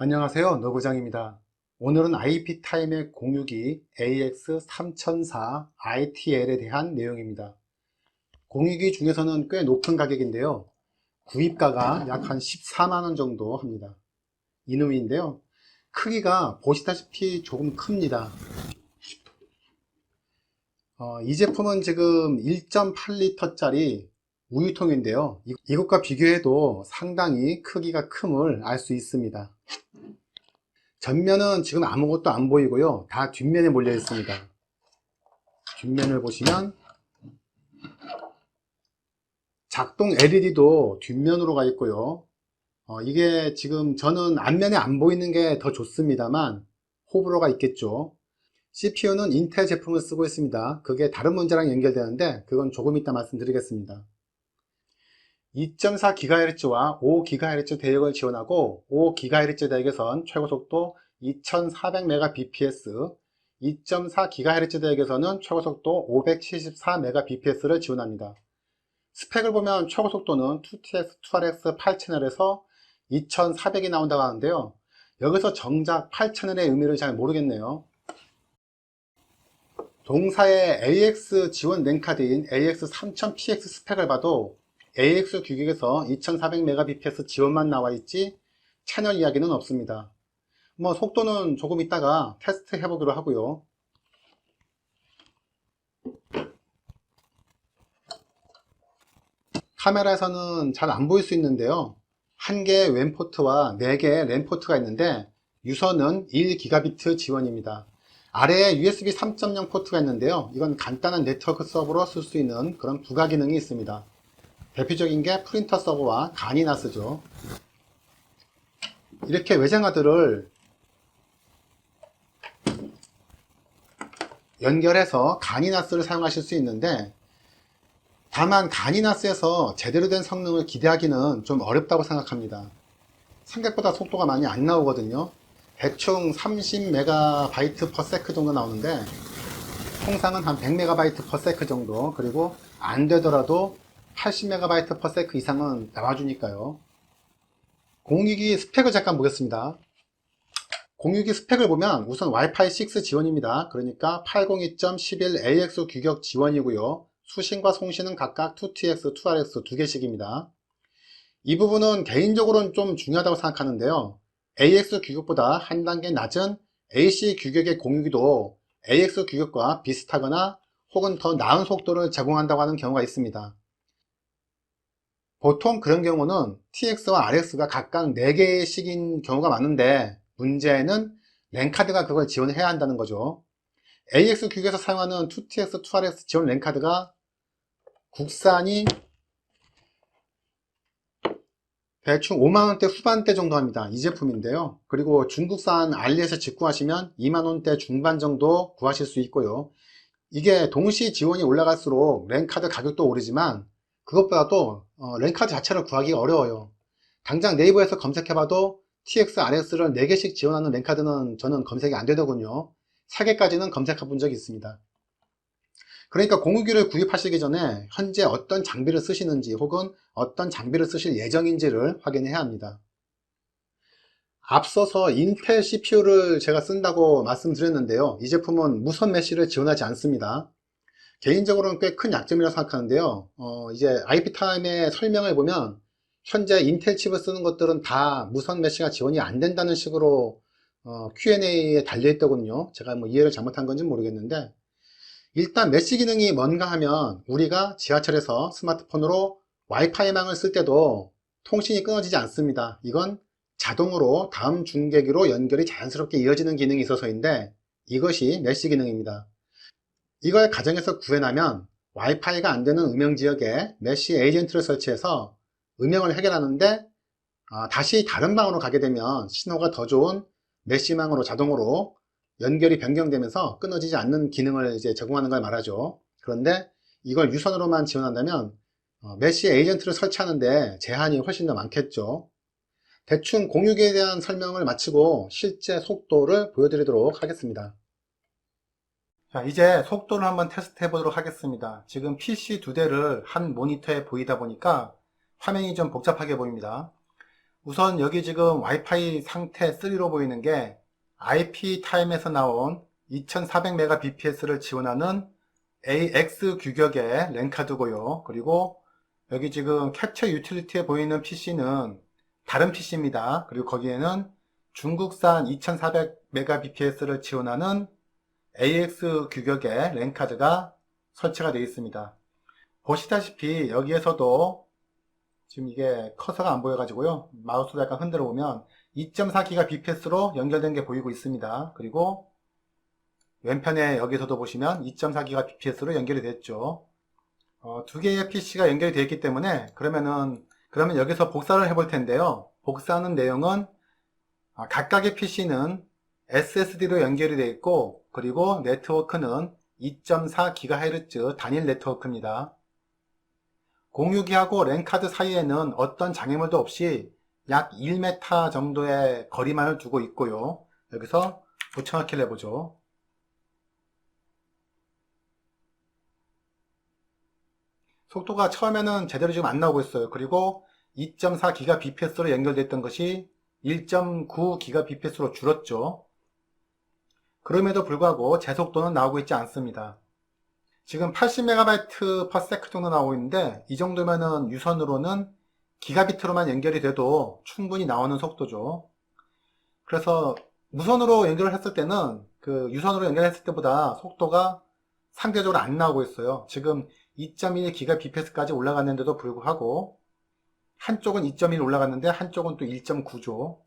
안녕하세요. 노부장입니다. 오늘은 IP타임의 공유기 AX3004 ITL에 대한 내용입니다. 공유기 중에서는 꽤 높은 가격인데요. 구입가가 약 한 14만원 정도 합니다. 이놈인데요. 크기가 보시다시피 조금 큽니다. 어, 이 제품은 지금 1.8리터 짜리 우유통인데요. 이- 이것과 비교해도 상당히 크기가 큼을 알 수 있습니다. 전면은 지금 아무것도 안 보이고요. 다 뒷면에 몰려 있습니다. 뒷면을 보시면 작동 LED도 뒷면으로 가 있고요. 어, 이게 지금 저는 앞면에 안 보이는 게 더 좋습니다만 호불호가 있겠죠. CPU는 인텔 제품을 쓰고 있습니다. 그게 다른 문제랑 연결되는데 그건 조금 이따 말씀드리겠습니다. 2.4GHz와 5GHz 대역을 지원하고 5GHz 대역에선 최고 속도 2400Mbps, 2.4GHz 대역에서는 최고 속도 574Mbps를 지원합니다. 스펙을 보면 최고 속도는 2TX, 2RX 8채널에서 2400이 나온다고 하는데요. 여기서 정작 8채널의 의미를 잘 모르겠네요. 동사의 AX 지원 랜카드인 AX3000PX 스펙을 봐도 AX 규격에서 2400Mbps 지원만 나와 있지 채널 이야기는 없습니다. 뭐 속도는 조금 있다가 테스트 해보기로 하고요. 카메라에서는 잘 안 보일 수 있는데요. 한 개의 왼 포트와 네 개의 랜 포트가 있는데 유선은 1기가비트 지원입니다. 아래에 USB 3.0 포트가 있는데요. 이건 간단한 네트워크 서버로 쓸 수 있는 그런 부가 기능이 있습니다. 대표적인 게 프린터 서버와 가니나스죠. 이렇게 외장하드를 연결해서 가니나스를 사용하실 수 있는데 다만 가니나스에서 제대로 된 성능을 기대하기는 좀 어렵다고 생각합니다. 생각보다 속도가 많이 안 나오거든요. 대충 30MB/s 정도 나오는데 통상은 한 100MB/s 정도 그리고 안 되더라도 80MB/s 이상은 나와주니까요. 공유기 스펙을 잠깐 보겠습니다. 공유기 스펙을 보면 우선 와이파이 6 지원입니다. 그러니까 802.11ax 규격 지원이고요. 수신과 송신은 각각 2tx, 2rx 두 개씩입니다. 이 부분은 개인적으로는 좀 중요하다고 생각하는데요. AX 규격보다 한 단계 낮은 AC 규격의 공유기도 AX 규격과 비슷하거나 혹은 더 나은 속도를 제공한다고 하는 경우가 있습니다. 보통 그런 경우는 TX와 RX가 각각 4개씩인 경우가 많은데 문제는 랜카드가 그걸 지원해야 한다는 거죠. AX 규격에서 사용하는 2TX, 2RX 지원 랜카드가 국산이 대충 5만원대 후반대 정도 합니다. 이 제품인데요. 그리고 중국산 알리에서 직구하시면 2만원대 중반 정도 구하실 수 있고요. 이게 동시 지원이 올라갈수록 랜카드 가격도 오르지만 그것보다도 어, 랜카드 자체를 구하기가 어려워요. 당장 네이버에서 검색해봐도 TX, RS를 4개씩 지원하는 랜카드는 저는 검색이 안 되더군요. 3개까지는 검색해 본 적이 있습니다. 그러니까 공유기를 구입하시기 전에 현재 어떤 장비를 쓰시는지 혹은 어떤 장비를 쓰실 예정인지를 확인해야 합니다. 앞서서 인텔 CPU를 제가 쓴다고 말씀드렸는데요. 이 제품은 무선 메시를 지원하지 않습니다. 개인적으로는 꽤 큰 약점이라고 생각하는데요. 어, 이제 IP타임의 설명을 보면 현재 인텔 칩을 쓰는 것들은 다 무선 메시가 지원이 안 된다는 식으로 어, Q&A에 달려있더군요. 제가 뭐 이해를 잘못한 건지 모르겠는데 일단 메시 기능이 뭔가 하면 우리가 지하철에서 스마트폰으로 와이파이망을 쓸 때도 통신이 끊어지지 않습니다. 이건 자동으로 다음 중계기로 연결이 자연스럽게 이어지는 기능이 있어서인데 이것이 메시 기능입니다. 이걸 가정에서 구해나면 와이파이가 안 되는 음영 지역에 메시 에이전트를 설치해서 음영을 해결하는데 아, 다시 다른 방으로 가게 되면 신호가 더 좋은 메시망으로 자동으로 연결이 변경되면서 끊어지지 않는 기능을 이제 제공하는 걸 말하죠. 그런데 이걸 유선으로만 지원한다면 어, 메시 에이전트를 설치하는데 제한이 훨씬 더 많겠죠. 대충 공유기에 대한 설명을 마치고 실제 속도를 보여드리도록 하겠습니다. 자, 이제 속도를 한번 테스트 해 보도록 하겠습니다. 지금 PC 두 대를 한 모니터에 보이다 보니까 화면이 좀 복잡하게 보입니다. 우선 여기 지금 와이파이 상태 3로 보이는 게 IP 타임에서 나온 2400mbps를 지원하는 AX 규격의 랜카드고요. 그리고 여기 지금 캡처 유틸리티에 보이는 PC는 다른 PC입니다. 그리고 거기에는 중국산 2400mbps를 지원하는 AX 규격의 랜 카드가 설치가 되어 있습니다. 보시다시피 여기에서도 지금 이게 커서가 안 보여가지고요. 마우스로 약간 흔들어 보면 2.4GBps로 연결된 게 보이고 있습니다. 그리고 왼편에 여기서도 보시면 2.4GBps로 연결이 됐죠. 어, 두 개의 PC가 연결이 되어 있기 때문에 그러면은 그러면 여기서 복사를 해볼 텐데요. 복사하는 내용은 아, 각각의 PC는 SSD로 연결이 되어 있고 그리고 네트워크는 2.4GHz 단일 네트워크입니다. 공유기하고 랜카드 사이에는 어떤 장애물도 없이 약 1m 정도의 거리만을 두고 있고요. 여기서 붙여넣기를 해보죠. 속도가 처음에는 제대로 지금 안 나오고 있어요. 그리고 2.4GBps로 연결됐던 것이 1.9GBps로 줄었죠. 그럼에도 불구하고 제 속도는 나오고 있지 않습니다. 지금 80MB/s 정도 나오고 있는데 이 정도면은 유선으로는 기가비트로만 연결이 돼도 충분히 나오는 속도죠. 그래서 무선으로 연결을 했을 때는 그 유선으로 연결했을 때보다 속도가 상대적으로 안 나오고 있어요. 지금 2.1GBps까지 올라갔는데도 불구하고 한쪽은 2.1 올라갔는데 한쪽은 또 1.9죠.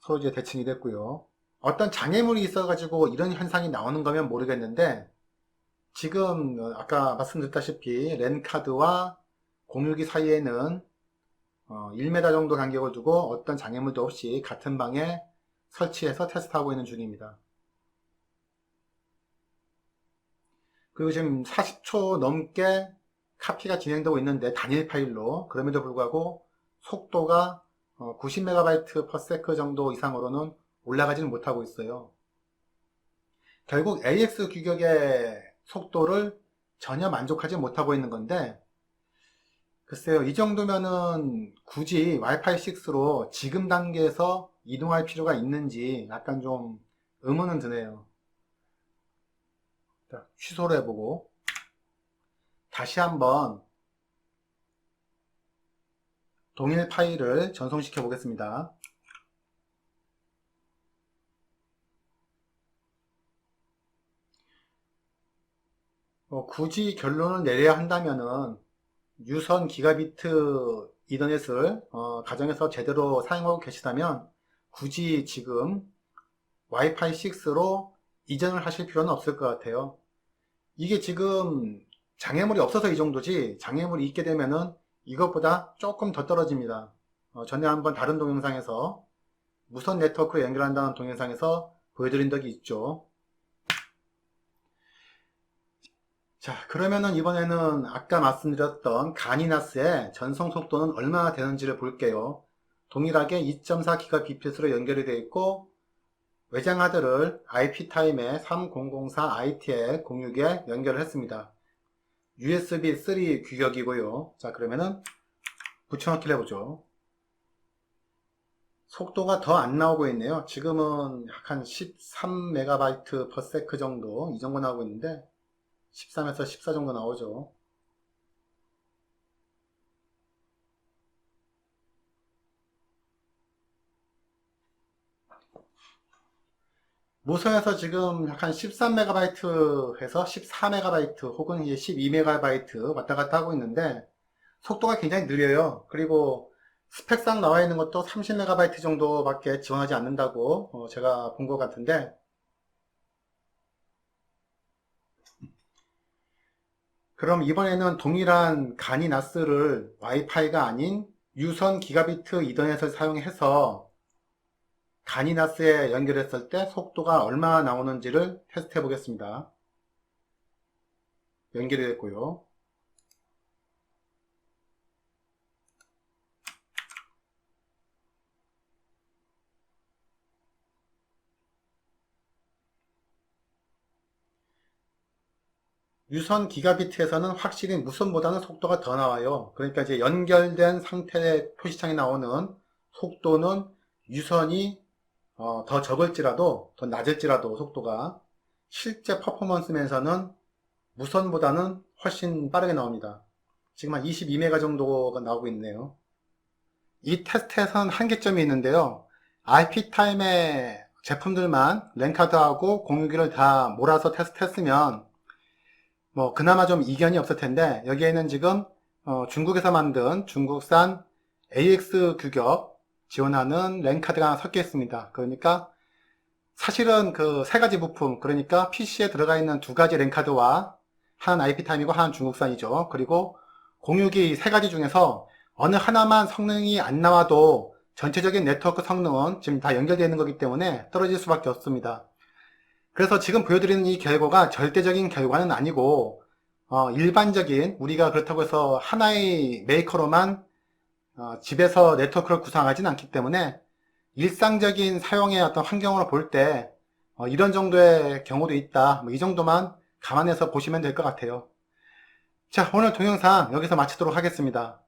서로 이제 대칭이 됐고요. 어떤 장애물이 있어가지고 이런 현상이 나오는 거면 모르겠는데 지금 아까 말씀드렸다시피 랜카드와 공유기 사이에는 1m 정도 간격을 두고 어떤 장애물도 없이 같은 방에 설치해서 테스트하고 있는 중입니다. 그리고 지금 40초 넘게 카피가 진행되고 있는데 단일 파일로 그럼에도 불구하고 속도가 90MB/s 정도 이상으로는 올라가지는 못하고 있어요. 결국 AX 규격의 속도를 전혀 만족하지 못하고 있는 건데 글쎄요 이 정도면은 굳이 와이파이 6로 지금 단계에서 이동할 필요가 있는지 약간 좀 의문은 드네요 자, 취소를 해보고 다시 한번 동일 파일을 전송시켜 보겠습니다 굳이 결론을 내려야 한다면은 유선 기가비트 이더넷을 어, 가정에서 제대로 사용하고 계시다면 굳이 지금 와이파이 6로 이전을 하실 필요는 없을 것 같아요. 이게 지금 장애물이 없어서 이 정도지 장애물이 있게 되면은 이것보다 조금 더 떨어집니다. 어, 전에 한번 다른 동영상에서 무선 네트워크로 연결한다는 동영상에서 보여드린 적이 있죠. 자 그러면은 이번에는 아까 말씀드렸던 가니나스의 전송 속도는 얼마나 되는지를 볼게요. 동일하게 2.4GBps로 연결이 되어 있고 외장 하드를 IP타임의 3004IT에 공유기에 연결을 했습니다. USB 3 규격이고요. 자 그러면은 붙여넣기를 해보죠. 속도가 더 안 나오고 있네요. 지금은 약 한 13MB/s 정도 이 정도 나오고 있는데 13에서 14 정도 나오죠. 무선에서 지금 약한 13MB 해서 14MB 혹은 12MB 왔다 갔다 하고 있는데 속도가 굉장히 느려요. 그리고 스펙상 나와 있는 것도 30MB 정도밖에 지원하지 않는다고 어, 제가 본 것 같은데 그럼 이번에는 동일한 가니나스를 와이파이가 아닌 유선 기가비트 이더넷을 사용해서 가니나스에 연결했을 때 속도가 얼마나 나오는지를 테스트 해 보겠습니다. 연결이 됐고요. 유선 기가비트에서는 확실히 무선보다는 속도가 더 나와요. 그러니까 이제 연결된 상태 표시창에 나오는 속도는 유선이 어, 더 적을지라도 더 낮을지라도 속도가 실제 퍼포먼스면서는 무선보다는 훨씬 빠르게 나옵니다. 지금 한 22메가 정도가 나오고 있네요. 이 테스트에서는 한계점이 있는데요. IP타임의 제품들만 랜카드하고 공유기를 다 몰아서 테스트했으면 뭐 그나마 좀 이견이 없을 텐데 여기에는 지금 어, 중국에서 만든 중국산 AX 규격 지원하는 랜카드가 섞여 있습니다. 그러니까 사실은 그 세 가지 부품 그러니까 PC에 들어가 있는 두 가지 랜카드와 하나는 IP타임이고 하나는 중국산이죠. 그리고 공유기 세 가지 중에서 어느 하나만 성능이 안 나와도 전체적인 네트워크 성능은 지금 다 연결되어 있는 거기 때문에 떨어질 수밖에 없습니다. 그래서 지금 보여드리는 이 결과가 절대적인 결과는 아니고 어, 일반적인 우리가 그렇다고 해서 하나의 메이커로만 어, 집에서 네트워크를 구상하진 않기 때문에 일상적인 사용의 어떤 환경으로 볼때 어, 이런 정도의 경우도 있다. 뭐 이 정도만 감안해서 보시면 될 것 같아요. 자, 오늘 동영상 여기서 마치도록 하겠습니다.